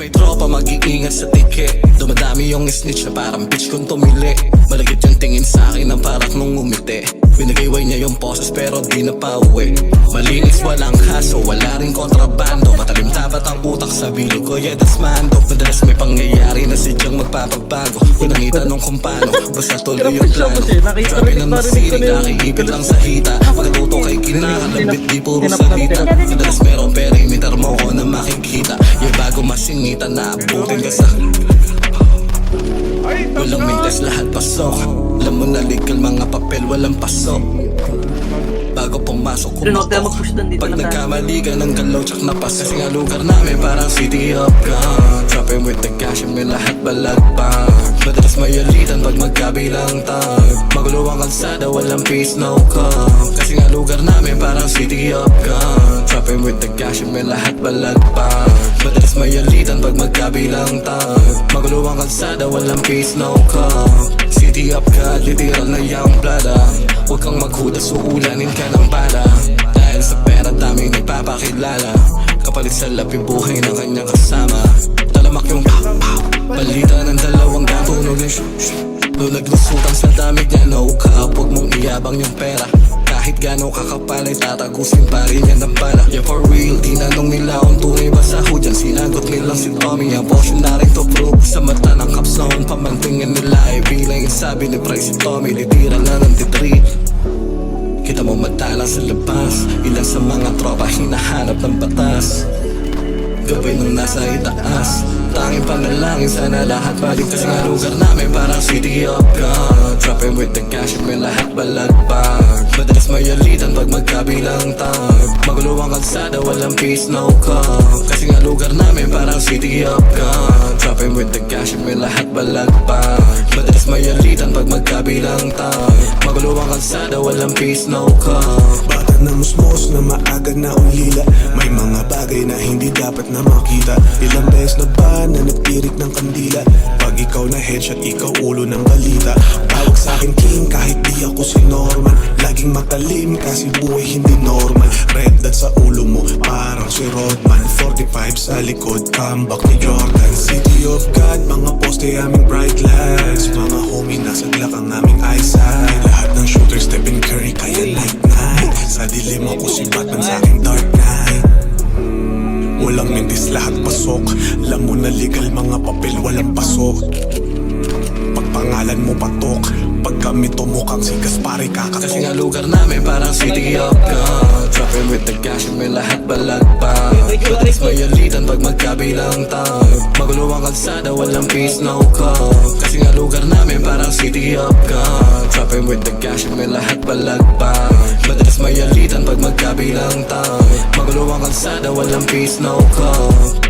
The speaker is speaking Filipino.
may tropa mag-iingat sa ticket Dumadami yung snitch na parang bitch kung tumili. Malagit yung tingin sa akin ng parang nung umiti Binagayway niya yung poses pero di na pauwi Malinis walang haso, wala rin kontrabando. Matalim tapat ang utak sa bilog ko, yeah that's mando. Madalas may pangyayari na sidyang magpapabago Kung itanong kung paano, basta tuloy yung plano. Grabe na masilig, nakiipit lang sa hita. Pagkatuto kay kinakalabit, di puro salita. Madalas merong perimeter masingitan na abutin ka sa Walang mintes lahat pasok. Alam mo na legal mga papel walang pasok. Bago pumasok dito Pag nagkamali ka ng galaw tsak na pas Kasi nga lugar namin parang city of God. Dropping with the cash and may lahat balagpag. Madalas mayalitan pag magkabilang tag. Magulo ang kalsada walang peace no calm Kasi nga lugar namin parang city of God Dropping with the cash may lahat balagpag Madalas mayalitan pag magkabilang tag Magulo ang kalsada walang peace no calm City of God, literal na yung blada Huwag kang maghudas, uulanin ka ng bala Dahil sa pera daming nagpapakilala Kapalit sa labi buhay ng kanyang kasama Talamak yung pow pow Balita ng dalawang gang tunog ng shoo shoo Doon naglusutan sa damit niya no cap Huwag mong iyabang yung pera kahit gano'ng kakapal ay tatagusin pa rin yan ng bala. Yeah for real, tinanong nila kung tunay ba sa hudyan Sinagot nilang si Tommy, ang portion na rin to prove Sa mata ng kapsaon, pamantingin nila ay bilang yung sabi ni Pre si Tommy Litira na ng titreat Kita mo madalang sa labas Ilan sa mga tropa hinahanap ng batas. Gabay nung nasa itaas Tanging panalangin sana lahat balik Kasi nga lugar namin parang city of God. Dropping with the cash may lahat balagpag Madalas mayalitan pag magkabilang tag Magulo ang kalsada walang peace no calm. Kasi nga lugar namin parang city of God. Dropping with the cash may lahat balagpag. Madalas mayalitan pag magkabilang tag Magulo ang kalsada walang peace no calm. Bata na musmos na maaga na ulila. May mga bagay na hindi dapat na makita. Ilang beses na ba na nagtirik Norman Laging matalim kasi buhay hindi normal. Red dot sa ulo mo parang si Rodman. 45 sa likod, comeback ni Jordan. City of God, mga poste aming bright lights. Mga homie nasa glak ang aming eyesight. Lahat ng shooters Stephen Curry kaya night night. Sa dilim ako si Batman sa aking dark night. Walang mintis lahat pasok. Alam mo na legal mga papel walang pasok pangalan mo patok Pag kami tumukhang si Gaspare Kasi kakatok nga lugar namin parang city of God. Dropping with the cash and may lahat balagpag Madalas mayalitan pag magkabilang tag Magulo ang kalsada walang peace no calm Kasi nga lugar namin parang city of God. Dropping with the cash and may lahat balagpag Madalas mayalitan pag magkabilang tag Magulo ang kalsada walang peace no calm